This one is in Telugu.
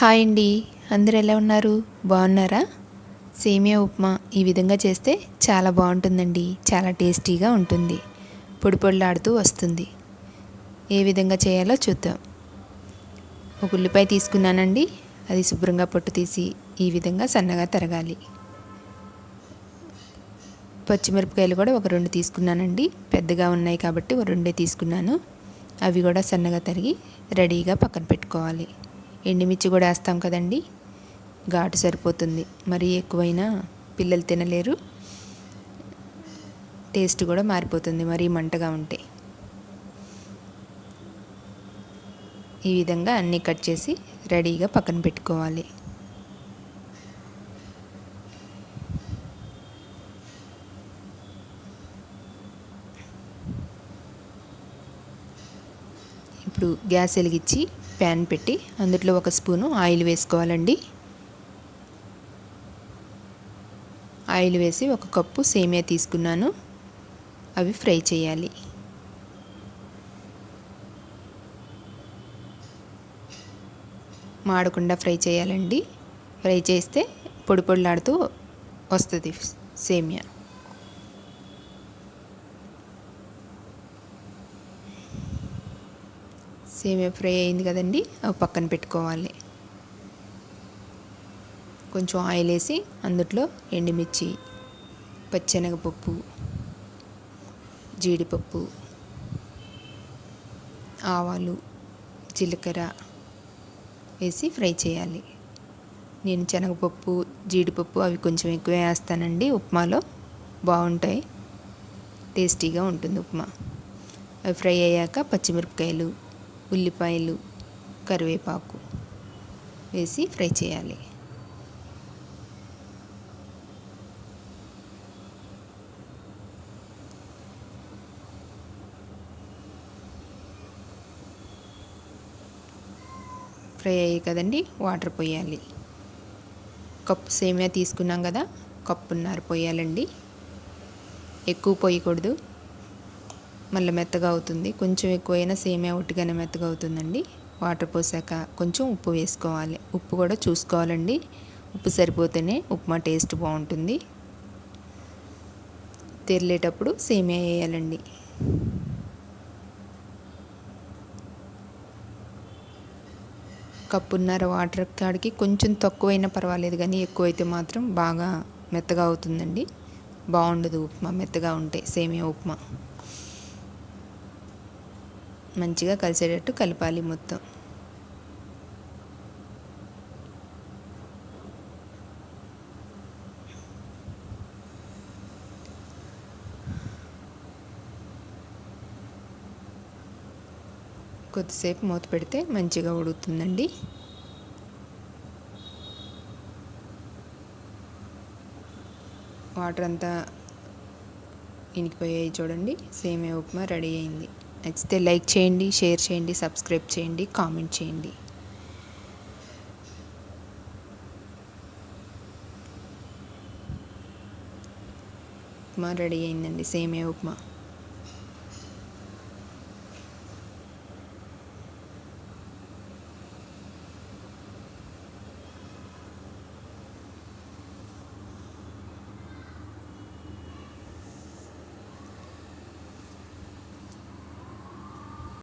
హాయ్ అండి. అందరు ఎలా ఉన్నారు? బాగున్నారా? సేమియా ఉప్మా ఈ విధంగా చేస్తే చాలా బాగుంటుందండి. చాలా టేస్టీగా ఉంటుంది. పొడి పొడిలాడుతూ వస్తుంది. ఏ విధంగా చేయాలో చూద్దాం. ఒక ఉల్లిపాయ తీసుకున్నానండి. అది శుభ్రంగా పొట్టు తీసి ఈ విధంగా సన్నగా తరగాలి. పచ్చిమిరపకాయలు కూడా ఒక రెండు తీసుకున్నానండి. పెద్దగా ఉన్నాయి కాబట్టి ఒక రెండే తీసుకున్నాను. అవి కూడా సన్నగా తరిగి రెడీగా పక్కన పెట్టుకోవాలి. ఎండుమిర్చి కూడా వేస్తాం కదండి. ఘాటు సరిపోతుంది. మరీ ఎక్కువైనా పిల్లలు తినలేరు. టేస్ట్ కూడా మారిపోతుంది మరీ మంటగా ఉంటే. ఈ విధంగా అన్నీ కట్ చేసి రెడీగా పక్కన పెట్టుకోవాలి. ఇప్పుడు గ్యాస్ వెలిగించి ప్యాన్ పెట్టి అందులో ఒక స్పూను ఆయిల్ వేసుకోవాలండి. ఆయిల్ వేసి ఒక కప్పు సేమియా తీసుకున్నాను. అవి ఫ్రై చేయాలి. మాడకుండా ఫ్రై చేయాలండి. ఫ్రై చేస్తే పొడి పొడిలాడుతూ వస్తుంది సేమియా. సేమియా ఫ్రై అయింది కదండి అవి పక్కన పెట్టుకోవాలి. కొంచెం ఆయిల్ వేసి అందుట్లో ఎండుమిర్చి పచ్చెనగపప్పు జీడిపప్పు ఆవాలు జీలకర్ర వేసి ఫ్రై చేయాలి. నేను శనగపప్పు జీడిపప్పు అవి కొంచెం ఎక్కువ వేస్తానండి. ఉప్మాలో బాగుంటాయి. టేస్టీగా ఉంటుంది ఉప్మా. అవి ఫ్రై అయ్యాక పచ్చిమిరపకాయలు ఉల్లిపాయలు కరివేపాకు వేసి ఫ్రై చేయాలి. ఫ్రై అయ్యాయి కదండి వాటర్ పోయాలి. కప్పు సేమియా తీసుకున్నాం కదా కప్పున్నర పోయాలండి. ఎక్కువ పోయకూడదు. మళ్ళీ మెత్తగా అవుతుంది. కొంచెం ఎక్కువైనా సేమియా ఒట్టిగానే మెత్తగా అవుతుందండి. వాటర్ పోసాక కొంచెం ఉప్పు వేసుకోవాలి. ఉప్పు కూడా చూసుకోవాలండి. ఉప్పు సరిపోతేనే ఉప్మా టేస్ట్ బాగుంటుంది. తెరలేటప్పుడు సేమియా వేయాలండి. కప్పున్నర వాటర్ కాడికి కొంచెం తక్కువైనా పర్వాలేదు కానీ ఎక్కువైతే మాత్రం బాగా మెత్తగా అవుతుందండి. బాగుండదు ఉప్మా మెత్తగా ఉంటే సేమియా ఉప్మా. మంచిగా కలిసేటట్టు కలపాలి మొత్తం. కొద్దిసేపు మూత పెడితే మంచిగా ఉడుకుతుందండి. వాటర్ అంతా ఇనికిపోయాయి చూడండి. సేమే ఉప్మా రెడీ అయింది. నచ్చితే లైక్ చేయండి షేర్ చేయండి సబ్స్క్రైబ్ చేయండి కామెంట్ చేయండి. ఉప్మా రెడీ అయిందండి. సేమే ఉప్మా.